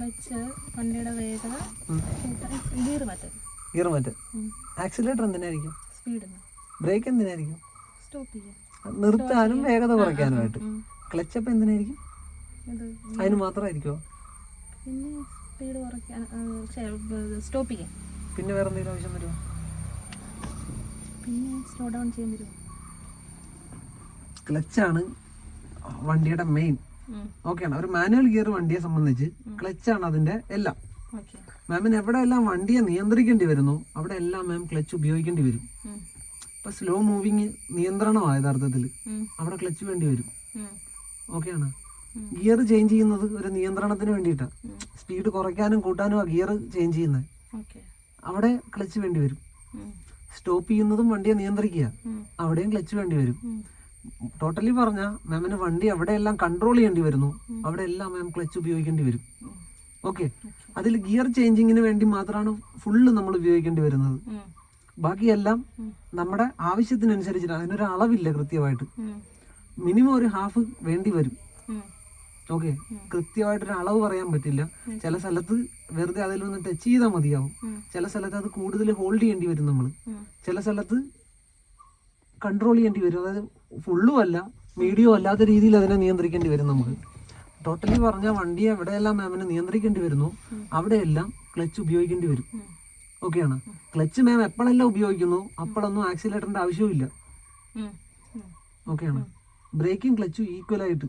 വണ്ടിയുടെ വേഗത ഗിയർ മാറ്റം ഗിയർ മാറ്റ് ആക്സിലേറ്റർ എന്തിനായിരിക്കും? സ്പീഡ് ബ്രേക്ക് എന്തിനായിരിക്കും? സ്റ്റോപ്പ് ചെയ്യാൻ. നിർത്താനും വേഗത കുറയ്ക്കാനുമായിട്ട്. ക്ലച്ച് അപ്പം എന്തിനായിരിക്കും? അതിന് മാത്രമായിരിക്കോ പിന്നെ സ്പീഡ് കുറയ്ക്കാൻ സ്റ്റോപ്പ് ചെയ്യാം പിന്നെ വേറെ എന്തെങ്കിലും ആവശ്യം വരുമോ? പിന്നെ സ്ലോ ഡൗൺ ചെയ്യാൻ വരുമോ? ക്ലച്ചാണ് വണ്ടിയുടെ മെയിൻ ഓക്കെയാണ്. ഒരു മാനുവൽ ഗിയർ വണ്ടിയെ സംബന്ധിച്ച് ക്ലച്ച് ആണ് അതിന്റെ എല്ലാം. മാമിന് എവിടെ എല്ലാം വണ്ടിയെ നിയന്ത്രിക്കേണ്ടി വരുന്നു അവിടെ എല്ലാം മാം ക്ലച്ച് ഉപയോഗിക്കേണ്ടി വരും. ഇപ്പൊ സ്ലോ മൂവിങ് നിയന്ത്രണമാണ് യഥാർത്ഥത്തിൽ. അവിടെ ക്ലച്ച് വേണ്ടി വരും. ഓക്കെയാണ്. ഗിയർ ചേഞ്ച് ചെയ്യുന്നത് ഒരു നിയന്ത്രണത്തിന് വേണ്ടിയിട്ടാണ് സ്പീഡ് കുറയ്ക്കാനും കൂട്ടാനും ആ ഗിയർ ചേഞ്ച് ചെയ്യുന്നത് അവിടെ ക്ലച്ച് വേണ്ടി വരും. സ്റ്റോപ്പ് ചെയ്യുന്നതും വണ്ടിയെ നിയന്ത്രിക്കുക. അവിടെയും ക്ലച്ച് വേണ്ടി വരും. ടോട്ടലി പറഞ്ഞ മാമിന് വണ്ടി എവിടെയെല്ലാം കൺട്രോൾ ചെയ്യേണ്ടി വരുന്നു. അവിടെ എല്ലാം മാം ക്ലച്ച് ഉപയോഗിക്കേണ്ടി വരും. ഓക്കെ അതിൽ ഗിയർ ചേഞ്ചിങ്ങിന് വേണ്ടി മാത്രമാണ് ഫുള്ള് നമ്മൾ ഉപയോഗിക്കേണ്ടി വരുന്നത്. ബാക്കിയെല്ലാം നമ്മുടെ ആവശ്യത്തിനനുസരിച്ചിട്ട് അതിനൊരു അളവില്ല കൃത്യമായിട്ട്. മിനിമം ഒരു ഹാഫ് വേണ്ടി വരും. ഓക്കെ കൃത്യമായിട്ടൊരു അളവ് പറയാൻ പറ്റില്ല. ചില സ്ഥലത്ത് വെറുതെ അതിലൊന്ന് ടച്ച് ചെയ്താൽ മതിയാവും. ചില സ്ഥലത്ത് അത് കൂടുതൽ ഹോൾഡ് ചെയ്യേണ്ടി വരും നമ്മൾ ചില സ്ഥലത്ത് കൺട്രോൾ ചെയ്യേണ്ടി വരും. അതായത് ഫുള്ളും അല്ല മീഡിയോ അല്ലാത്ത രീതിയിൽ അതിനെ നിയന്ത്രിക്കേണ്ടി വരും നമുക്ക് ടോട്ടലി പറഞ്ഞാൽ വണ്ടി എവിടെയെല്ലാം മാമിനെ നിയന്ത്രിക്കേണ്ടി വരുന്നു അവിടെയെല്ലാം ക്ലച്ച് ഉപയോഗിക്കേണ്ടി വരും. ഓക്കെയാണ് ക്ലച്ച് മാം എപ്പോഴെല്ലാം ഉപയോഗിക്കുന്നു? അപ്പോഴൊന്നും ആക്സിലേറ്ററിന്റെ ആവശ്യവുമില്ല. ഓക്കെയാണ് ബ്രേക്കിംഗ് ക്ലച്ചും ഈക്വൽ ആയിട്ട്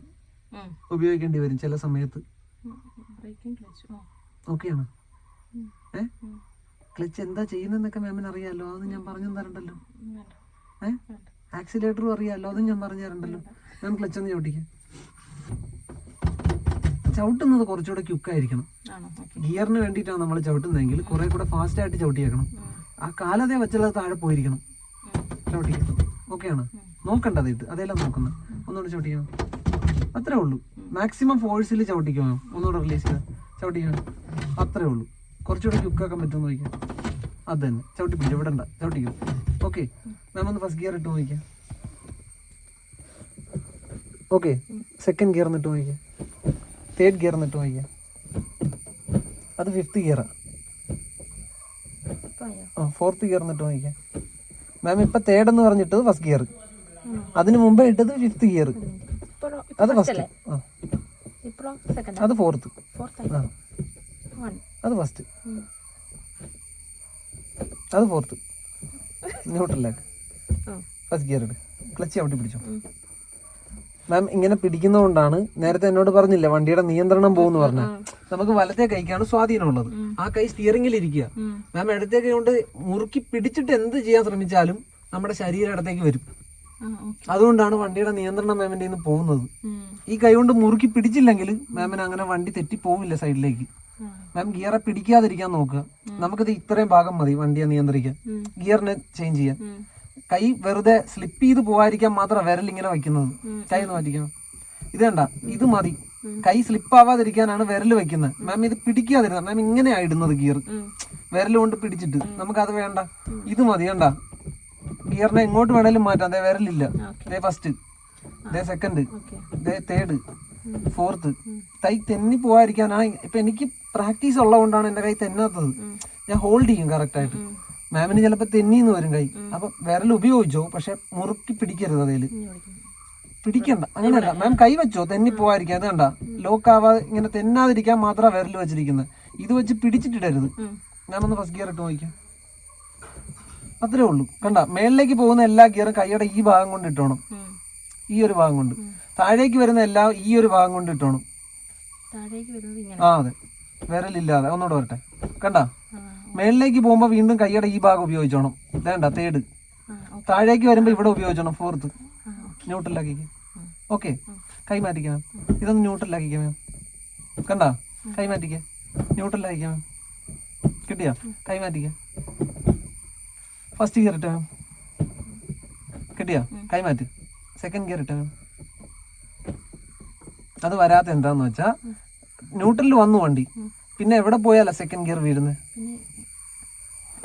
ഉപയോഗിക്കേണ്ടി വരും ചില സമയത്ത്. ഓക്കെയാണ് ഏ? ക്ലച്ച് എന്താ ചെയ്യുന്നതെന്നൊക്കെ മാമിന് അറിയാമല്ലോ അത് ഞാൻ പറഞ്ഞു തരണ്ടല്ലോ ഏ? ആക്സിലേറ്ററും അറിയാമല്ലോ അതും ഞാൻ പറഞ്ഞു തരണ്ടല്ലോ ഞാൻ ക്ലച്ച് ഒന്ന് ചവിട്ടിക്കാം. ചവിട്ടുന്നത് കുറച്ചുകൂടെ ക്യുക്കായിരിക്കണം ഗിയറിന് വേണ്ടിയിട്ടാണ് നമ്മൾ ചവിട്ടുന്നതെങ്കിൽ കുറെ കൂടെ ഫാസ്റ്റ് ആയിട്ട് ചവിട്ടിയേക്കണം. ആ കാലതെ വെച്ചുള്ളത് താഴെ പോയിരിക്കണം. ചവിട്ടിക്കണം ഓക്കെയാണ് നോക്കണ്ടത് ഇത്. അതെല്ലാം നോക്കുന്നത് ഒന്നുകൂടെ ചവിട്ടിക്കണം അത്രേ ഉള്ളൂ. മാക്സിമം ഫോഴ്സിൽ ചവിട്ടിക്കണം ഒന്നുകൂടെ റിലീസ് ചെയ്യുക ചവിട്ടിക്കണം അത്രേ ഉള്ളൂ. കുറച്ചുകൂടെ ക്യുക്കാക്കാൻ പറ്റുമെന്ന് നോക്കിയാൽ അത് തന്നെ ചവിട്ടി പിടിച്ചു വിടണ്ട. ചവിട്ടിക്കും. ഓക്കെ മാം ഒന്ന് ഫസ്റ്റ് ഗിയർ ഇട്ട് നോക്കിക്കാം. ഓക്കെ സെക്കൻഡ് ഗിയർ എന്നിട്ട് നോക്കിക്കാം. തേർഡ് ഗിയർ എന്നിട്ട് നോക്കിക്കാം. അത് ഫിഫ്ത്ത് ഗിയറാണ് ആ. ഫോർത്ത് ഗിയർ എന്നിട്ട് നോക്കിക്കാം. മാം ഇപ്പം തേർഡ് എന്ന് പറഞ്ഞിട്ടത് ഫസ്റ്റ് ഗിയർ അതിന് മുമ്പേ ഇട്ടത് ഫിഫ്ത്ത് ഗിയർ അത് ഫസ്റ്റ് ആ. അത് ഫോർത്ത് ആ. അത് ഫസ്റ്റ് അത് ഫോർത്ത് ന്യൂട്രലാക്ക് ഫസ്റ്റ് ഗിയർ ഇട്. ക്ലച്ച് അവിടെ പിടിച്ചോ. മാം ഇങ്ങനെ പിടിക്കുന്നതുകൊണ്ടാണ് നേരത്തെ എന്നോട് പറഞ്ഞില്ല വണ്ടിയുടെ നിയന്ത്രണം പോകുന്നു പറഞ്ഞ. നമുക്ക് വലത്തെ കൈക്കാണ് സ്വാധീനം ഉള്ളത് ആ കൈ സ്റ്റിയറിംഗിൽ ഇരിക്കുക മാം ഇടത്തെ കൈ കൊണ്ട് മുറുക്കി പിടിച്ചിട്ട് എന്ത് ചെയ്യാൻ ശ്രമിച്ചാലും നമ്മുടെ ശരീരം ഇടത്തേക്ക് വരും. അതുകൊണ്ടാണ് വണ്ടിയുടെ നിയന്ത്രണം മാമിന്റെ നിന്ന് പോകുന്നത്. ഈ കൈ കൊണ്ട് മുറുക്കി പിടിച്ചില്ലെങ്കിൽ മാമിന് അങ്ങനെ വണ്ടി തെറ്റി പോവില്ല സൈഡിലേക്ക് മാം ഗിയറെ പിടിക്കാതിരിക്കാൻ നോക്കുക നമുക്കിത് ഇത്രയും ഭാഗം മതി വണ്ടിയെ നിയന്ത്രിക്കാൻ. ഗിയറിനെ ചേഞ്ച് ചെയ്യാൻ. കൈ വെറുതെ സ്ലിപ്പ് ചെയ്ത് പോകാതിരിക്കാൻ മാത്രം വിരൽ ഇങ്ങനെ വയ്ക്കുന്നത്. കൈ ഒന്ന് മാറ്റിക്കണം ഇത് കണ്ട ഇത് മതി. കൈ സ്ലിപ്പ് ആവാതിരിക്കാനാണ് വിരൽ വെക്കുന്നത് മാം ഇത് പിടിക്കാതിരുന്ന മാം ഇങ്ങനെയാണ് ഇടുന്നത് ഗിയർ. വിരൽ കൊണ്ട് പിടിച്ചിട്ട്. നമുക്ക് നമുക്കത് വേണ്ട. ഇത് മതി കണ്ട. ഗിയറിനെ എങ്ങോട്ട് വേണേലും മാറ്റാം. അതേ വിരലില്ല. ദേ ഫസ്റ്റ് ദേ സെക്കൻഡ് ഇതേ തേർഡ് ഫോർത്ത് തൈ തെന്നി പോവാതിരിക്കാനാണ് ഇപ്പൊ എനിക്ക് പ്രാക്ടീസ് ഉള്ളതുകൊണ്ടാണ് എന്റെ കൈ തെന്നാത്തത്. ഞാൻ ഹോൾഡ് ചെയ്യും കറക്റ്റ് ആയിട്ട്. മാമിന് ചിലപ്പോ തെന്നിന്ന് വരും കൈ. അപ്പൊ വിരൽ ഉപയോഗിച്ചോ? പക്ഷെ മുറുക്കി പിടിക്കരുത് അതിൽ പിടിക്കണ്ട. അങ്ങനെയല്ല. മാം കൈ വെച്ചോ? തെന്നി പോവാതിരിക്കാൻ. അത് കണ്ട ലോക്ക് ആവാതെ ഇങ്ങനെ തെന്നാതിരിക്കാൻ മാത്രമാണ് വിരൽ വെച്ചിരിക്കുന്നത് ഇത് വെച്ച് പിടിച്ചിട്ടിടരുത്. ഞാനൊന്ന് ഫസ്റ്റ് ഗിയർ ഇട്ട് നോക്കിക്കാം. അത്രേ ഉള്ളൂ. കണ്ട? മേളിലേക്ക് പോകുന്ന എല്ലാ ഗിയറും കൈയുടെ ഈ ഭാഗം കൊണ്ട് ഇട്ടോണം. ഈ ഒരു ഭാഗം കൊണ്ട്. താഴേക്ക് വരുന്ന എല്ലാം ഈ ഒരു ഭാഗം കൊണ്ട് ഇട്ടോണം. ആ അതെ. വിരലില്ലാതെ. ഒന്നുകൂടെ വരട്ടെ. കണ്ട? മേളിലേക്ക് പോകുമ്പോൾ വീണ്ടും കൈയുടെ ഈ ഭാഗം ഉപയോഗിച്ചോണം. വേണ്ട തേർഡ് താഴേക്ക് വരുമ്പോൾ ഇവിടെ ഉപയോഗിച്ചോണം ഫോർത്ത് ന്യൂട്രലാക്കിക്ക്. ഓക്കെ. കൈ മാറ്റിക്കാം ഇതൊന്ന് ന്യൂട്രലാക്കിക്കാം മാം കണ്ട? കൈ മാറ്റിക്കാം. ന്യൂട്രലാക്കിക്കാം മാം കിട്ടിയോ? കൈ മാറ്റിക്കാം. ഫസ്റ്റ് ഗിയർ ഇട്ട മാം കിട്ടിയോ? കൈ മാറ്റി. സെക്കൻഡ് ഗിയർ ഇട്ട മാം അത് വരാത്ത എന്താന്ന് വെച്ചാ ന്യൂട്രലിൽ വന്നു വണ്ടി. പിന്നെ എവിടെ പോയാലാ സെക്കൻഡ് ഗിയർ വീഴുന്നത്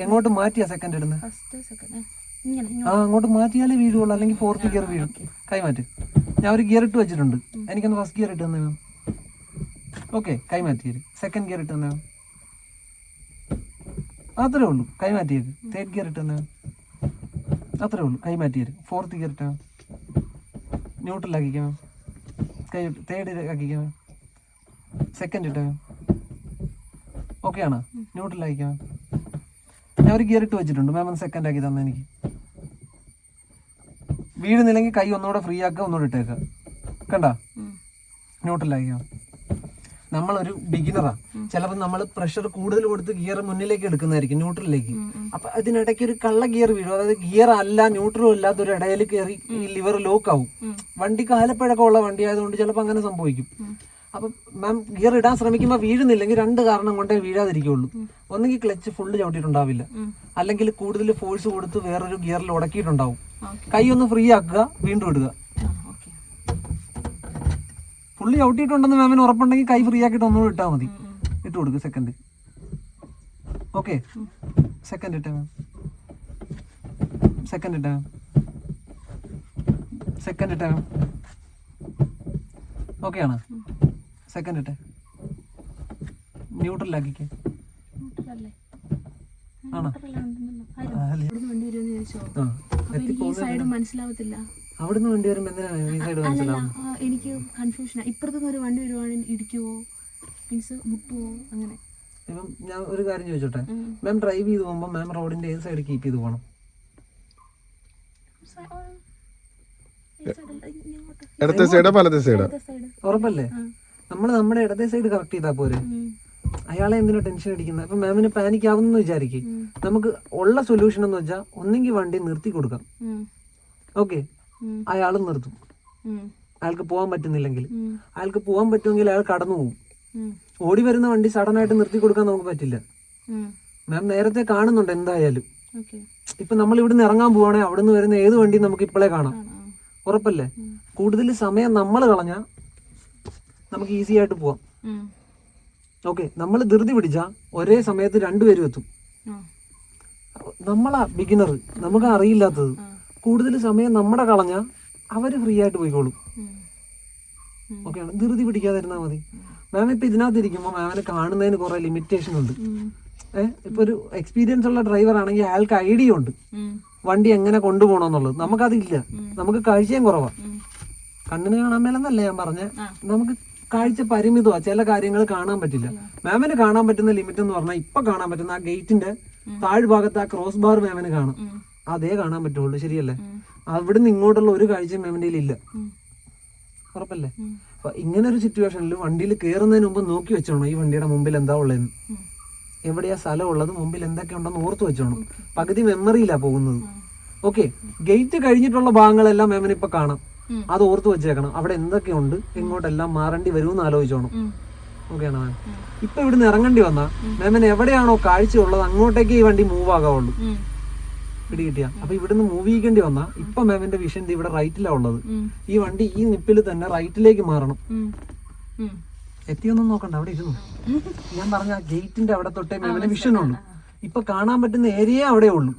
എങ്ങോട്ട് മാറ്റിയാ സെക്കൻഡ് ഇടുന്നത് ആ അങ്ങോട്ട് മാറ്റിയാലേ വീഴുള്ളൂ. അല്ലെങ്കിൽ ഫോർത്ത് ഗിയർ വീഴും. കൈമാറ്റ് ഞാൻ ഒരു ഗിയർ ഇട്ട് വെച്ചിട്ടുണ്ട്. എനിക്കൊന്ന് ഫസ്റ്റ് ഗിയർ ഇട്ട് തന്നെ മാം. ഓക്കെ കൈ മാറ്റി സെക്കൻഡ് ഗിയർ ഇട്ട് തന്നെ അത്രേ ഉള്ളൂ. കൈ മാറ്റി തേർഡ് ഗിയർ ഇട്ട് തന്നെ അത്രേ ഉള്ളൂ. കൈ മാറ്റി ഫോർത്ത് ഗിയർ ഇട്ടാ ന്യൂട്രലാക്കിക്കാം കൈ തേർഡ് ആക്കിക്കാം സെക്കൻഡ് ഇട്ട് ഓക്കെ ആണ്. ആണോ ന്യൂട്രലാക്കിക്കാം ഞാൻ ഒരു ഗിയർ ഇട്ട് വെച്ചിട്ടുണ്ട്. മാം ഒന്ന് സെക്കൻഡ് ആക്കി തന്നെ എനിക്ക്. വീഴുന്നില്ലെങ്കിൽ കൈ ഒന്നുകൂടെ ഫ്രീ ആക്കുക ഒന്നുകൂടെ ഇട്ടേക്കുക. കണ്ട? ന്യൂട്രൽ അയക്കാം നമ്മളൊരു ബിഗിനറാ ചിലപ്പോൾ നമ്മൾ പ്രഷർ കൂടുതൽ കൊടുത്ത് ഗിയർ മുന്നിലേക്ക് എടുക്കുന്നതായിരിക്കും ന്യൂട്രലിലേക്ക്. അപ്പൊ അതിനിടയ്ക്ക് ഒരു കള്ള ഗിയർ വീഴും. അതായത് ഗിയർ അല്ല ന്യൂട്രലും അല്ലാത്ത ഒരു ഇടയിൽ കയറി ഈ ലിവർ ലോക്ക് ആവും. വണ്ടി കാലപ്പഴക്കമുള്ള വണ്ടി ആയതുകൊണ്ട് ചിലപ്പോൾ അങ്ങനെ സംഭവിക്കും. അപ്പൊ മാം ഗിയർ ഇടാൻ ശ്രമിക്കുമ്പോൾ വീഴുന്നില്ലെങ്കിൽ രണ്ട് കാരണം കൊണ്ടേ വീഴാതിരിക്കുള്ളൂ. ഒന്നെങ്കിൽ ക്ലച്ച് ഫുള്ള് ചവിട്ടിയിട്ടുണ്ടാവില്ല. അല്ലെങ്കിൽ കൂടുതൽ ഫോഴ്സ് കൊടുത്ത് വേറൊരു ഗിയറിൽ ഉടക്കിയിട്ടുണ്ടാവും. കൈ ഒന്ന് ഫ്രീ ആക്കുക വീണ്ടും ഇടുക. ഫുള്ള് ചവിട്ടിയിട്ടുണ്ടെന്ന് മാമിന് ഉറപ്പുണ്ടെങ്കിൽ കൈ ഫ്രീ ആക്കിയിട്ട് ഒന്നുകൂടി ഇട്ടാൽ മതി. ഇട്ട് കൊടുക്കുക സെക്കൻഡ് ഓക്കെ. സെക്കൻഡ് ഇട്ടേ മാം. സെക്കൻഡ് ഇട്ടേ മാം. സെക്കൻഡ് ഇട്ടേ മാം. ഓക്കെ ആണോ? സെക്കൻഡ് ഇട്ടെ. ന്യൂട്രലാക്കിക്കേ അവിടുന്ന് വണ്ടി എന്തിനാണ്? ഈ സൈഡ് മനസ്സിലാവും എനിക്ക് ഇപ്പുറത്തുനിന്ന് ഒരു വണ്ടി വരുവാണെങ്കിൽ ഇടിക്കുവോ? മീൻസ് മുട്ടുവോ? അങ്ങനെ. ഇപ്പം ഞാൻ ഒരു കാര്യം ചോദിച്ചോട്ടെ? മാം ഡ്രൈവ് ചെയ്ത് പോകുമ്പോൾ മാം റോഡിന്റെ ഏത് സൈഡ് കീപ്പ് ചെയ്ത് പോകണം. ഇടത്തെ സൈഡാ വലത്തെ സൈഡാ ഉറപ്പല്ലേ. നമ്മൾ നമ്മുടെ ഇടത്തെ സൈഡ് കറക്റ്റ് ചെയ്താൽ പോരെ. അയാളെ എന്തിനാ ടെൻഷൻ അടിക്കുന്നത് അപ്പൊ മാമിന് പാനിക് ആവുന്നു വിചാരിക്കും. നമുക്ക് ഉള്ള സൊല്യൂഷൻ എന്ന് വെച്ചാൽ ഒന്നെങ്കിൽ വണ്ടി നിർത്തി കൊടുക്കാം. ഓക്കെ അയാളും അയാൾ നിർത്തും. അയാൾക്ക് പോകാൻ പറ്റുന്നില്ലെങ്കിൽ. അയാൾക്ക് പോകാൻ പറ്റുമെങ്കിൽ അയാൾ കടന്നു പോകും. ഓടി വരുന്ന വണ്ടി സഡൻ ആയിട്ട് നിർത്തി കൊടുക്കാൻ നമുക്ക് പറ്റില്ല. മാം നേരത്തെ കാണുന്നുണ്ട് എന്തായാലും. ഇപ്പൊ നമ്മൾ ഇവിടുന്ന് ഇറങ്ങാൻ പോവാണെങ്കിൽ അവിടുന്ന് വരുന്ന ഏത് വണ്ടി നമുക്ക് ഇപ്പോഴേ കാണാം. ഉറപ്പല്ലേ? കൂടുതൽ സമയം നമ്മൾ കളഞ്ഞാൽ നമുക്ക് ഈസി ആയിട്ട് പോവാം. ഓക്കെ നമ്മൾ ധൃതി പിടിച്ചാൽ ഒരേ സമയത്ത് രണ്ടുപേരും എത്തും. നമ്മളാ ബിഗിനർ നമുക്ക് അറിയില്ലാത്തത്. കൂടുതൽ സമയം നമ്മുടെ കളഞ്ഞാൽ അവർ ഫ്രീ ആയിട്ട് പോയിക്കോളും. ഓക്കെയാണ് ധൃതി പിടിക്കാതിരുന്നാൽ മതി. മാം ഇപ്പൊ ഇതിനകത്ത് ഇരിക്കുമ്പോൾ മാമിന് കാണുന്നതിന് കുറെ ലിമിറ്റേഷൻ ഉണ്ട്. ഏഹ് ഇപ്പൊ ഒരു എക്സ്പീരിയൻസ് ഉള്ള ഡ്രൈവർ ആണെങ്കിൽ അയാൾക്ക് ഐഡിയ ഉണ്ട്. വണ്ടി എങ്ങനെ കൊണ്ടുപോകണമെന്നുള്ളത് നമുക്കതില്ല. നമുക്ക് കാഴ്ചയും കുറവാണ്. കണ്ണിന് കാണാൻ മേലെന്നല്ല ഞാൻ പറഞ്ഞ. നമുക്ക് കാഴ്ച പരിമിതമാ. ചില കാര്യങ്ങൾ കാണാൻ പറ്റില്ല. മാമിന് കാണാൻ പറ്റുന്ന ലിമിറ്റ് എന്ന് പറഞ്ഞാൽ ഇപ്പൊ കാണാൻ പറ്റുന്ന ആ ഗേറ്റിന്റെ താഴ്ഭാഗത്ത് ആ ക്രോസ് ബാർ മാമിന് കാണും. അതേ കാണാൻ പറ്റുള്ളൂ. ശരിയല്ലേ? അവിടെ നിന്ന് ഇങ്ങോട്ടുള്ള ഒരു കാഴ്ചയും മാമിന്റെ ഇല്ല. ഉറപ്പല്ലേ? അപ്പൊ ഇങ്ങനെ ഒരു സിറ്റുവേഷനിൽ വണ്ടിയിൽ കയറുന്നതിന് മുമ്പ് നോക്കി വെച്ചോണം ഈ വണ്ടിയുടെ മുമ്പിൽ എന്താ ഉള്ളതെന്ന്. എവിടെയാ സ്ഥലം ഉള്ളത് മുമ്പിൽ എന്തൊക്കെ ഉണ്ടെന്ന് ഓർത്ത് വെച്ചോണം. പകുതി മെമ്മറിയിലാ പോകുന്നത്. ഓക്കെ ഗേറ്റ് കഴിഞ്ഞിട്ടുള്ള ഭാഗങ്ങളെല്ലാം മാമിന് ഇപ്പൊ കാണാം. അത് ഓർത്ത് വെച്ചേക്കണം. അവിടെ എന്തൊക്കെയുണ്ട്? എങ്ങോട്ടെല്ലാം മാറേണ്ടി വരുമെന്ന് ആലോചിച്ചോണം. ഓക്കെയാണ് മാം. ഇപ്പൊ ഇവിടുന്ന് ഇറങ്ങേണ്ടി വന്നാ മാമിന് എവിടെയാണോ കാഴ്ച ഉള്ളത് അങ്ങോട്ടേക്ക് ഈ വണ്ടി മൂവ് ആകാവുള്ളൂ. പിടി കിട്ടിയ അപ്പൊ ഇവിടുന്ന് മൂവ് ചെയ്യേണ്ടി വന്നാ ഇപ്പൊ മാമിന്റെ വിഷൻ ഇവിടെ റൈറ്റിലാ ഉള്ളത്. ഈ വണ്ടി ഈ നിപ്പിൽ തന്നെ റൈറ്റിലേക്ക് മാറണം. എത്തിയൊന്നും നോക്കണ്ട അവിടെ ഇരുന്നു? ഞാൻ പറഞ്ഞ ഗേറ്റിന്റെ അവിടെ തൊട്ടേ മാമിന്റെ വിഷൻ ഉള്ളൂ. ഇപ്പൊ കാണാൻ പറ്റുന്ന ഏരിയ അവിടെ ഉള്ളൂ.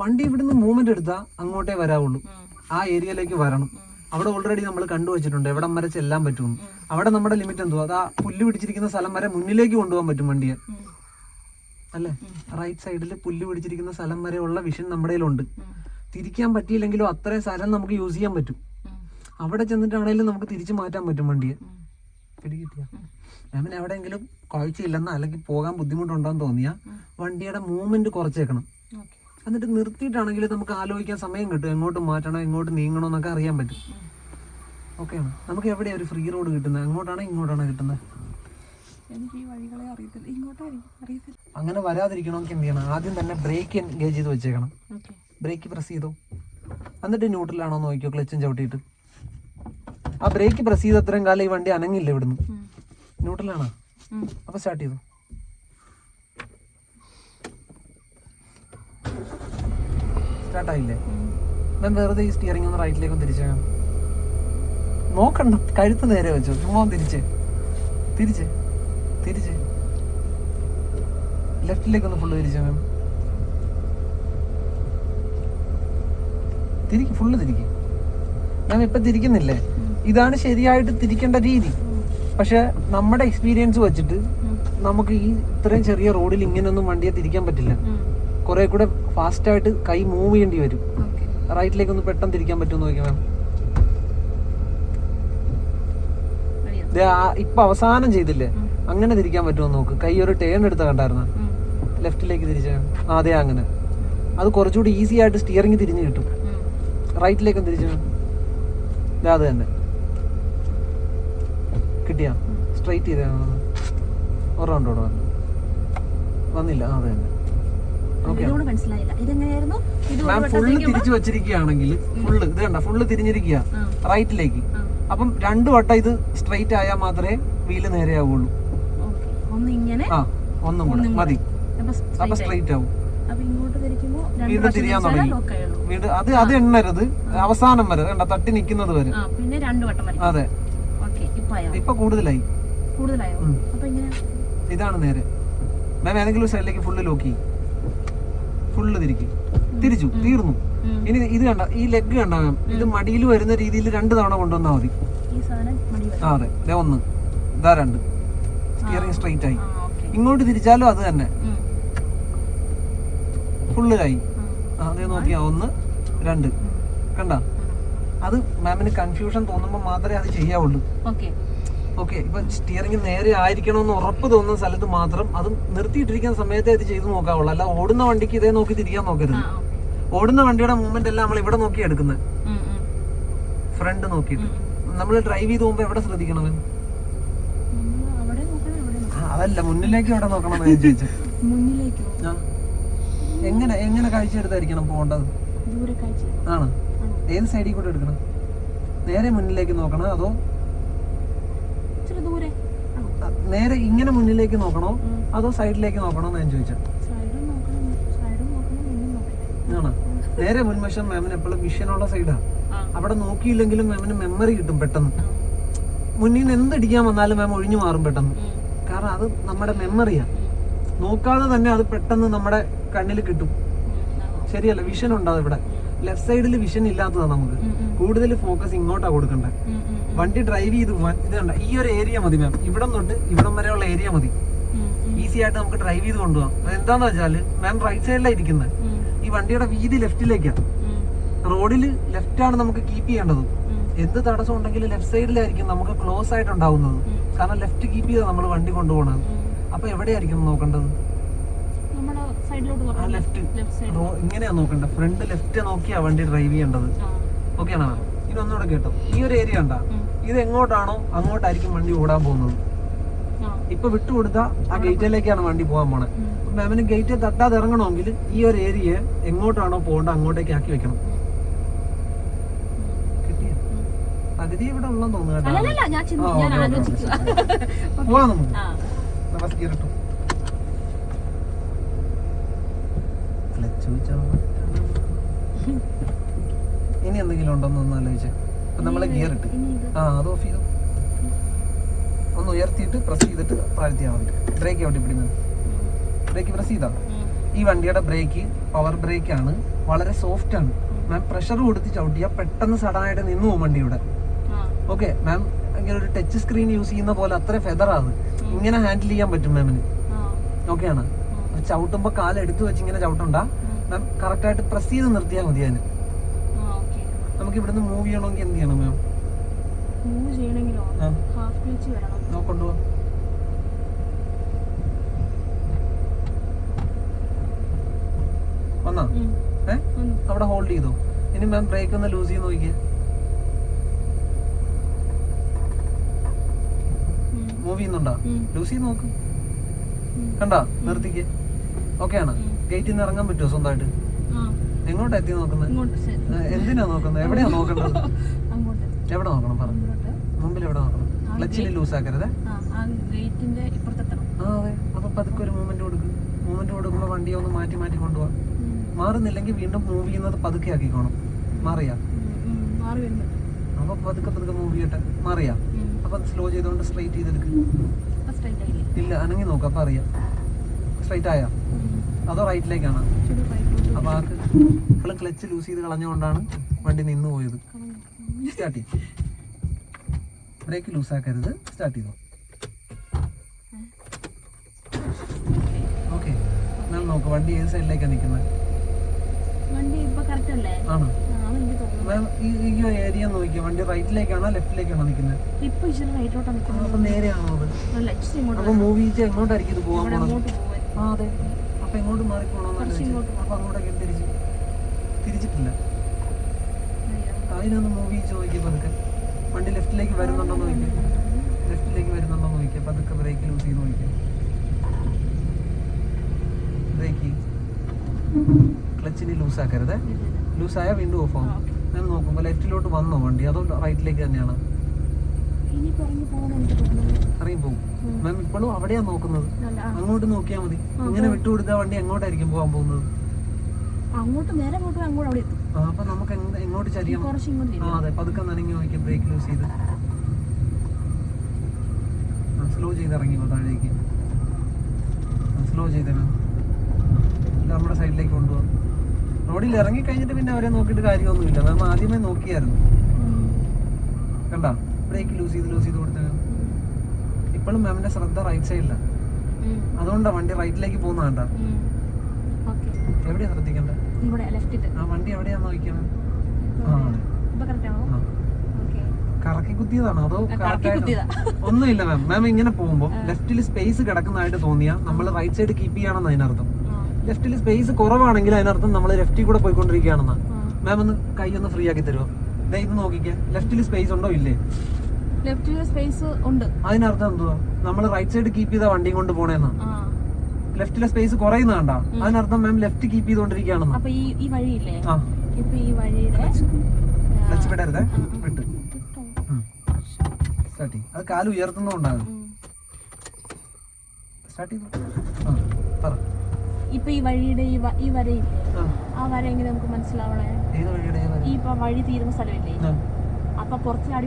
വണ്ടി ഇവിടുന്ന് മൂവ്മെന്റ് എടുത്താ അങ്ങോട്ടേ വരാവുള്ളൂ. ആ ഏരിയയിലേക്ക് വരണം. അവിടെ ഓൾറെഡി നമ്മൾ കണ്ടു കണ്ടുവച്ചിട്ടുണ്ട് എവിടം വരെ ചെല്ലാൻ പറ്റും. അവിടെ നമ്മുടെ ലിമിറ്റ് എന്തോ? അതാ പുല്ല് പിടിച്ചിരിക്കുന്ന സ്ഥലം വരെ മുന്നിലേക്ക് കൊണ്ടുപോകാൻ പറ്റും വണ്ടിയെ. അല്ലേ? റൈറ്റ് സൈഡിൽ പുല്ല് പിടിച്ചിരിക്കുന്ന സ്ഥലം വരെയുള്ള വിഷൻ നമ്മുടെ കയ്യിലുണ്ട്. തിരിക്കാൻ പറ്റിയില്ലെങ്കിലും അത്രയും സ്ഥലം നമുക്ക് യൂസ് ചെയ്യാൻ പറ്റും. അവിടെ ചെന്നിട്ടാണെങ്കിലും നമുക്ക് തിരിച്ചു മാറ്റാൻ പറ്റും വണ്ടിയെ. പിടികിട്ടിയ മാമിന് എവിടെയെങ്കിലും കാഴ്ചയില്ലെന്നോ അല്ലെങ്കിൽ പോകാൻ ബുദ്ധിമുട്ടുണ്ടോന്ന് തോന്നിയാ വണ്ടിയുടെ മൂവ്മെന്റ് കുറച്ചേക്കണം. എന്നിട്ട് നിർത്തിയിട്ടാണെങ്കിൽ നമുക്ക് ആലോചിക്കാൻ സമയം കിട്ടും. എങ്ങോട്ട് മാറ്റണോ എങ്ങോട്ട് നീങ്ങണോ എന്നൊക്കെ അറിയാൻ പറ്റും. ഓക്കെയാണ് നമുക്ക് എവിടെയാ ഒരു ഫ്രീ റോഡ് കിട്ടുന്നത്? അങ്ങോട്ടാണോ ഇങ്ങോട്ടാണോ കിട്ടുന്നത്? അങ്ങനെ വരാതിരിക്കണമെങ്കിൽ എന്ത് ചെയ്യണം? ആദ്യം തന്നെ ബ്രേക്ക് എൻഗേജ് ചെയ്ത് വെച്ചേക്കണം. ബ്രേക്ക് പ്രസ് ചെയ്തോ? എന്നിട്ട് ന്യൂട്രലാണോ നോക്കിയോ ക്ലച്ചും ചവിട്ടിയിട്ട്. ആ ബ്രേക്ക് പ്രസ് ചെയ്ത് അത്രയും കാലം ഈ വണ്ടി അനങ്ങില്ല ഇവിടുന്ന്. ന്യൂട്രലാണോ അപ്പൊ സ്റ്റാർട്ട് ചെയ്തു? സ്റ്റാർട്ട് ആയില്ലേ ഞാൻ വെറുതെ ഈ സ്റ്റിയറിംഗ് ഒന്ന് റൈറ്റിലേക്ക് ഒന്ന് തിരിച്ചു നോക്കണ്ട കഴുത്ത് നേരെ വെച്ചോ ചുമ്മാ തിരിച്ച്. തിരിച്ച് തിരിച്ച്. ലെഫ്റ്റിലേക്ക് ഒന്ന് ഫുള്ള് തിരിച്ചു മാം തിരിക്ക് ഫുള്ള് തിരിക്ക്. മാം ഇപ്പൊ തിരിക്കുന്നില്ലേ? ഇതാണ് ശരിയായിട്ട് തിരിക്കേണ്ട രീതി. പക്ഷെ നമ്മുടെ എക്സ്പീരിയൻസ് വെച്ചിട്ട് നമുക്ക് ഈ ഇത്രയും ചെറിയ റോഡിൽ ഇങ്ങനെയൊന്നും വണ്ടിയെ തിരിക്കാൻ പറ്റില്ല. കുറെ കൂടെ ഫാസ്റ്റ് ആയിട്ട് കൈ മൂവ് ചെയ്യേണ്ടി വരും. റൈറ്റിലേക്ക് ഒന്ന് പെട്ടെന്ന് തിരിക്കാൻ പറ്റുമെന്ന് നോക്കിയാൽ മാം ഇപ്പൊ അവസാനം ചെയ്തില്ലേ? അങ്ങനെ തിരിക്കാൻ പറ്റുമോ നോക്ക്. കൈ ഒരു ടേൺ എടുത്ത കണ്ടായിരുന്നു. ലെഫ്റ്റിലേക്ക് തിരിച്ചാൽ ആ അതെ അങ്ങനെ. അത് കുറച്ചുകൂടി ഈസി ആയിട്ട് സ്റ്റിയറിംഗ് തിരിഞ്ഞു കിട്ടും. റൈറ്റിലേക്ക് റൈറ്റിലേക്കും തിരിച്ചു ദേ അത് തന്നെ. കിട്ടിയാ? സ്ട്രൈറ്റ് ചെയ്താ. ഒരു റൗണ്ട് വന്നു? വന്നില്ല. അത് തന്നെ. ഓക്കെ ഇതുകൂടെ മനസ്സിലായില്ല. ഇതെങ്ങനെയായിരുന്നു? ഇത് ഒരു മാം വട്ടം ഫുള്ള് തിരിച്ചു വെച്ചിരിക്കുകയാണെങ്കിൽ ഫുള്ള് ഇത് കണ്ട ഫുള്ള് തിരിഞ്ഞിരിക്കുക. റൈറ്റിലേക്ക് അപ്പം രണ്ടു വട്ടം ഇത് സ്ട്രെയിറ്റ് ആയാൽ മാത്രമേ വീൽ നേരെയാവുള്ളൂ. ഒന്ന് ഇങ്ങനെ ആ ഒന്നും കൂടെ. മതി. അപ്പൊ സ്ട്രെയിറ്റ് ആവും. വീണ്ടും തിരിയാൻ തുടങ്ങി. വീണ്ടും അത് അത് എണ്ണരുത്. അവസാനം വരെ. കണ്ട തട്ടി നിൽക്കുന്നത് വരെ. പിന്നെ രണ്ട് വട്ടം അതെ. ഇപ്പൊ കൂടുതലായി. ഇതാണ് നേരെ. മാം ഏതെങ്കിലും സൈഡിലേക്ക് ഫുള്ള് ലോക്കി ഫുള്ള് തിരിക്കും. തിരിച്ചു തീർന്നു. ഇനി ഇത് കണ്ട ഈ ലെഗ് കണ്ട ഇത് മടിയിൽ വരുന്ന രീതിയിൽ രണ്ട് തവണ കൊണ്ടുവന്നാൽ മതി. ആ അതെ. ദേ ഒന്ന്. ഇതാ രണ്ട്. സ്റ്റിയറിംഗ് സ്ട്രൈറ്റ് ആയി. ഇങ്ങോട്ട് തിരിച്ചാലും അത് തന്നെ. ഫുള്ള് ആ, അതേ നോക്കിയാ ഒന്ന് രണ്ട്. കണ്ട? അത് മാമിന് കൺഫ്യൂഷൻ തോന്നുമ്പോൾ മാത്രമേ അത് ചെയ്യാവുള്ളൂ. ഓക്കെ ഇപ്പൊ സ്റ്റിയറിംഗ് നേരെ ആയിരിക്കണമെന്ന് ഉറപ്പ് തോന്നുന്ന സ്ഥലത്ത് മാത്രം അത് നിർത്തിയിട്ടിരിക്കുന്ന സമയത്തെ ഇത് ചെയ്തു നോക്കാവുള്ളൂ. അല്ല ഓടുന്ന വണ്ടിക്ക് ഇതേ നോക്കി തിരിക്കാൻ നോക്കരുത്. ഓടുന്ന വണ്ടിയുടെ മൂവ്മെന്റ് എല്ലാം നമ്മൾ ഇവിടെ നോക്കി എടുക്കുന്നത് ഫ്രണ്ട് നോക്കിയിട്ട്. നമ്മൾ ഡ്രൈവ് ചെയ്ത് പോകുമ്പോൾ എവിടെ ശ്രദ്ധിക്കണം അതല്ല മുന്നിലേക്ക് എവിടെ നോക്കണം. എങ്ങനെ എങ്ങനെ കാഴ്ച എടുത്തായിരിക്കണം പോകേണ്ടത്? ആണോ? ഏത് സൈഡിൽ കൂടെ എടുക്കണം? നേരെ മുന്നിലേക്ക് നോക്കണം അതോ ഇച്ചിരി ദൂരെ ആണോ ആ, നേരെ ഇങ്ങനെ മുന്നിലേക്ക് നോക്കണോ? അതോ സൈഡിലേക്ക് നോക്കണോ എന്ന് ഞാൻ ചോദിച്ചത് ആണ്? നേരെ മുൻവശം മാമിന് എപ്പോഴും വിഷനുള്ള സൈഡാണ് അവിടെ നോക്കിയില്ലെങ്കിലും മാമിന് മെമ്മറി കിട്ടും പെട്ടെന്ന്. മുന്നിൽ നിന്ന് എന്ത് ഇടിക്കാൻ വന്നാലും മാം ഒഴിഞ്ഞു മാറും പെട്ടെന്ന്. കാരണം അത് നമ്മുടെ മെമ്മറിയാണ് നോക്കാതെ തന്നെ അത് പെട്ടെന്ന് നമ്മുടെ കണ്ണിൽ കിട്ടും. ശരിയല്ല വിഷൻ ഉണ്ടാവും ഇവിടെ? ലെഫ്റ്റ് സൈഡിൽ വിഷൻ ഇല്ലാത്തതാണ് നമുക്ക്. കൂടുതൽ ഫോക്കസ് ഇങ്ങോട്ടാ കൊടുക്കണ്ടേ. വണ്ടി ഡ്രൈവ് ചെയ്ത് ഇത് കണ്ട ഈ ഒരു ഏരിയ മതി മാം ഇവിടം തൊട്ട് ഇവിടം വരെയുള്ള ഏരിയ മതി. ഈസി ആയിട്ട് നമുക്ക് ഡ്രൈവ് ചെയ്ത് കൊണ്ടുപോകാം അതെന്താന്ന് വെച്ചാൽ മാം റൈറ്റ് സൈഡിലാണ് ഇരിക്കുന്നത്. ഈ വണ്ടിയുടെ വീതി ലെഫ്റ്റിലേക്കാണ്. റോഡിൽ ലെഫ്റ്റ് ആണ് നമുക്ക് കീപ്പ് ചെയ്യേണ്ടത്. എന്ത് തടസ്സം ഉണ്ടെങ്കിലും ലെഫ്റ്റ് സൈഡിലായിരിക്കും നമുക്ക് ക്ലോസ് ആയിട്ട് ഉണ്ടാവുന്നത്. കാരണം ലെഫ്റ്റ് കീപ്പ് ചെയ്താൽ നമ്മൾ വണ്ടി കൊണ്ടുപോകണം അപ്പൊ എവിടെയായിരിക്കും നോക്കേണ്ടത് നമ്മുടെ സൈഡിലോട്ട് ആ നോക്കാം ലെഫ്റ്റ് ലെഫ്റ്റ് സൈഡ് ഇങ്ങനെയാ നോക്കേണ്ടത് ഫ്രണ്ട് ലെഫ്റ്റ് നോക്കിയാ വണ്ടി ഡ്രൈവ് ചെയ്യേണ്ടത്. ഓക്കെ ആണോ? ഇനി ഒന്നുകൂടെ കേട്ടോ. ഈ ഒരു ഏരിയ ഉണ്ടാ ഇത് എങ്ങോട്ടാണോ അങ്ങോട്ടായിരിക്കും വണ്ടി ഓടാൻ പോകുന്നത്. ഇപ്പൊ വിട്ടുകൊടുത്താ ആ ഗേറ്റിലേക്കാണ് വണ്ടി പോകാൻ പോണത്. മാമിന് ഗേറ്റ് തട്ടാതെ ഇറങ്ങണമെങ്കിൽ ഈ ഒരു ഏരിയ എങ്ങോട്ടാണോ പോകേണ്ടത് അങ്ങോട്ടേക്ക് ആക്കി വെക്കണം. പകുതി ഇവിടെ ഉള്ളെന്ന് തോന്നുന്നു കേട്ടോ. അല്ലല്ല ഞാൻ ചിന്തി ആ, ഞാൻ ഓക്കേ, ഓക്കേ, ആലോചിക്കുക പോവാം നമുക്ക് ആ ഫസ്റ്റ് ഗിയർ ഇട്ടു ക്ലച്ച് വെച്ചോ ഇനി എന്തെങ്കിലും ഉണ്ടോന്ന് ഒന്ന് ആലോചിച്ചേ. അപ്പൊ നമ്മളെ ഗിയർ ഇട്ട്. ആ അത് ഓഫ് ചെയ്തു. ഒന്ന് ഉയർത്തിയിട്ട് പ്രസ് ചെയ്തിട്ട് താഴ്ത്തിയാൽ മതി. ബ്രേക്ക് എവിടെ പിടിക്കുന്നത് ബ്രേക്ക് പ്രസ് ചെയ്താ ഈ വണ്ടിയുടെ ബ്രേക്ക് പവർ ബ്രേക്ക് ആണ്. വളരെ സോഫ്റ്റ് ആണ്. മാം പ്രഷർ കൊടുത്ത് ചവിട്ടിയാൽ പെട്ടെന്ന് സഡൻ ആയിട്ട് നിന്നു പോകും വണ്ടി ഇവിടെ ഓക്കെ മാം ഇങ്ങനെ ഒരു ടച്ച് സ്ക്രീൻ യൂസ് ചെയ്യുന്ന പോലെ അത്ര ഫെദറാണ് ഇങ്ങനെ ഹാൻഡിൽ ചെയ്യാൻ പറ്റും മാമിന് ആ. ഓക്കെ ആണ്? ഉം. ചവിട്ടുമ്പോൾ കാലെടുത്ത് വെച്ച് ഇങ്ങനെ ചവിട്ടണ്ട. മാം കറക്റ്റായിട്ട് പ്രസ് ചെയ്ത് നിർത്തിയാൽ മതി അതിന്. നമുക്ക് ഇവിടുന്ന് മൂവ് ചെയ്യണമെങ്കിൽ എന്ത് ചെയ്യണം മാം മൂവ് ചെയ്യണമെങ്കിലോ? ആ. ഹാഫ് ക്ലച്ച് വരണം. നോക്കൊണ്ടുപോ വന്നാ. ഏ. അവിടെ ഹോൾഡ് ചെയ്തോ. ഇനി മാം ബ്രേക്ക് ഒന്ന് ലൂസ് ചെയ്ത് നോക്കിയേ. മൂവ് ചെയ്യുന്നുണ്ടോ. ലൂസ് ചെയ്ത് നോക്ക്. കണ്ടാ? നിർത്തിക്കേ. ഓക്കെ ആണ്. ഗേറ്റിൽ നിന്ന് ഇറങ്ങാൻ പറ്റുമോ സ്വന്തമായിട്ട്? എങ്ങോട്ടാ എത്തി നോക്കുന്നത് എന്തിനാ നോക്കുന്നത് എവിടെയാ നോക്കേണ്ടത്? എവിടെ നോക്കണം പറഞ്ഞു മുമ്പിൽ എവിടെ നോക്കണം? ക്ലച്ചിൽ ലൂസ് ആക്കരുത്? ആ അതെ. അപ്പൊ പതുക്കെ ഒരു മൂവ്മെന്റ് കൊടുക്കും. മൂവ്മെന്റ് കൊടുക്കുമ്പോൾ വണ്ടിയെ ഒന്ന് മാറ്റി മാറ്റി കൊണ്ടുപോകാം മാറുന്നില്ലെങ്കിൽ വീണ്ടും മൂവ് ചെയ്യുന്നത് പതുക്കെ ആക്കിക്കോണം. മാറിയാ. അപ്പൊ പതുക്കെ പതുക്കെ മൂവ് ചെയ്യട്ടെ. മാറിയാ. അപ്പൊ സ്ലോ ചെയ്തുകൊണ്ട് സ്ട്രൈറ്റ് ചെയ്തെടുക്ക്? ഇല്ല അനങ്ങി നോക്കാം അപ്പൊ അറിയാം. സ്ട്രൈറ്റ് ആയാ. അതോ റൈറ്റിലേക്കാണ്? അപ്പോൾ ആൾക്ക് ഇപ്പോഴും ക്ലച്ച് ലൂസ് ചെയ്ത് കളഞ്ഞുകൊണ്ടാണ് വണ്ടി നിന്ന് പോയത്. സ്റ്റാർട്ട് ചെയ്യും. ബ്രേക്ക് ലൂസാക്കരുത് സ്റ്റാർട്ട് ചെയ്തോ. ഓക്കെ എന്നാൽ നോക്ക് വണ്ടി ഏത് സൈഡിലേക്കാണ് നിൽക്കുന്നത് ആണോ? ഈ ഏരിയ നോക്കിയാ വണ്ടി റൈറ്റിലേക്കാണോ ലെഫ്റ്റിലേക്കാണോ നിൽക്കുന്നത് അപ്പൊ നേരെയാണോ അത്? അപ്പൊ മൂവി എങ്ങോട്ടായിരിക്കും ഇത് പോകാൻ പോണത്? ആ അതെ. അപ്പൊ എങ്ങോട്ട് മാറി ഇങ്ങോട്ട് അപ്പൊ അങ്ങോട്ടേക്ക് തിരിച്ചു? തിരിച്ചിട്ടില്ല. അതിനൊന്ന് മൂവി നോക്കിയപ്പോ പതുക്കെ വണ്ടി ലെഫ്റ്റിലേക്ക് വരുന്നുണ്ടോ നോക്കി ലെഫ്റ്റിലേക്ക് വരുന്നുണ്ടോ നോക്കി പതുക്കെ ബ്രേക്ക് ലൂസ് ചെയ്ത് നോക്കി. ബ്രേക്ക് ക്ലച്ചിന് ലൂസ് ആക്കരുത്. ലൂസ് ആയാൽ വിൻഡോ ഓഫ് ആവും. ഞാൻ നോക്കുമ്പോൾ ലെഫ്റ്റിലോട്ട് വന്നോ വണ്ടി? അതോ റൈറ്റിലേക്ക് തന്നെയാണ് ഇനി പറഞ്ഞു പോകാൻ എനിക്ക് തോന്നുന്നു അറിയും പോകും മാം ഇപ്പോഴും അവിടെയാ നോക്കുന്നത്. അങ്ങോട്ട് നോക്കിയാൽ മതി. ഇങ്ങനെ വിട്ടുകൊടുത്ത വണ്ടി എങ്ങോട്ടായിരിക്കും പോകാൻ പോകുന്നത്? അങ്ങോട്ട് നേരെ അങ്ങോട്ട് അങ്ങോട്ട് അവിടെ എത്തും. അപ്പൊ നമുക്ക് എങ്ങോട്ട് ചരിയാം? ആ അതെ. പതുക്കെ നനങ്ങി നോക്കി ബ്രേക്ക് ലൂസ് ചെയ്ത്. സ്ലോ ചെയ്ത് ഇറങ്ങിക്കോ താഴേക്ക്. സ്ലോ ചെയ്തേ മാം. നമ്മുടെ സൈഡിലേക്ക് കൊണ്ടുപോകാം റോഡിൽ ഇറങ്ങി കഴിഞ്ഞിട്ട് പിന്നെ അവരെ നോക്കിയിട്ട് കാര്യമൊന്നുമില്ല. മാം ആദ്യമേ നോക്കിയായിരുന്നു. കണ്ട? ബ്രേക്ക് ലൂസ് ചെയ്ത് ലൂസ് ചെയ്ത് കൊടുത്തത് ഇപ്പോഴും മാമിന്റെ ശ്രദ്ധ റൈറ്റ് സൈഡിലാണ് അതുകൊണ്ടാ വണ്ടി റൈറ്റിലേക്ക് പോകുന്ന കണ്ട. ഓക്കെ. എവിടെയാ ശ്രദ്ധിക്കണ്ടേ ആ വണ്ടി എവിടെയാ ഓക്കെ. കറക്കി കുത്തിയതാണോ? അതോ ഒന്നുമില്ല മാം. മാം ഇങ്ങനെ പോകുമ്പോ ലെഫ്റ്റിൽ സ്പേസ് കിടക്കുന്നതായിട്ട് തോന്നിയാ നമ്മൾ റൈറ്റ് സൈഡ് കീപ്പ് ചെയ്യണമെന്ന് അതിനർത്ഥം. ലെഫ്റ്റിൽ സ്പേസ് കുറവാണെങ്കിൽ അതിനർത്ഥം നമ്മൾ ലെഫ്റ്റിൽ കൂടെ പോയിക്കൊണ്ടിരിക്കുകയാണെന്നാ. മാം ഒന്ന് കൈ ഒന്ന് ഫ്രീ ആക്കി തരുമോ ഇത് നോക്കിക്കേ. ലെഫ്റ്റിൽ സ്പേസ് ഉണ്ടോ? ഇല്ലേ. ലെഫ്റ്റിൽ സ്പേസ് ഉണ്ട്. അതിനർത്ഥം എന്തുവാ? നമ്മൾ റൈറ്റ് സൈഡ് കീപ്പ് ചെയ്ത വണ്ടിയും കൊണ്ട് പോണേന്നാ. ലെഫ്റ്റിലെ സ്പേസ് കുറയുന്ന കണ്ടാ. അതിനർത്ഥം മാം ലെഫ്റ്റ് കീപ്പ് ചെയ്തോണ്ടിരിക്കുകയാണെന്നാ. അപ്പൊ ഈ ഈ വഴിയില്ലേ? ഇപ്പൊ ഈ വഴിയുടെ ക്ലച്ച് വിടരുതേ വിട്ട് സ്റ്റാർട്ട് ചെയ്യും. അത് കാൽ ഉയർത്തുന്നതുകൊണ്ടാണ്. സ്റ്റാർട്ട് ചെയ്തു. ആ പറ. ഇപ്പൊ ഈ വഴിയുടെ ഈ ഈ വരയില്ലേ? ആ. വര എങ്ങനെ നമുക്ക് മനസ്സിലാവണേ? ഈ വഴി? ഈ ഇപ്പൊ വഴി തീരുന്ന സ്ഥലമില്ലേ. അപ്പൊ പുറത്ത് ചാടി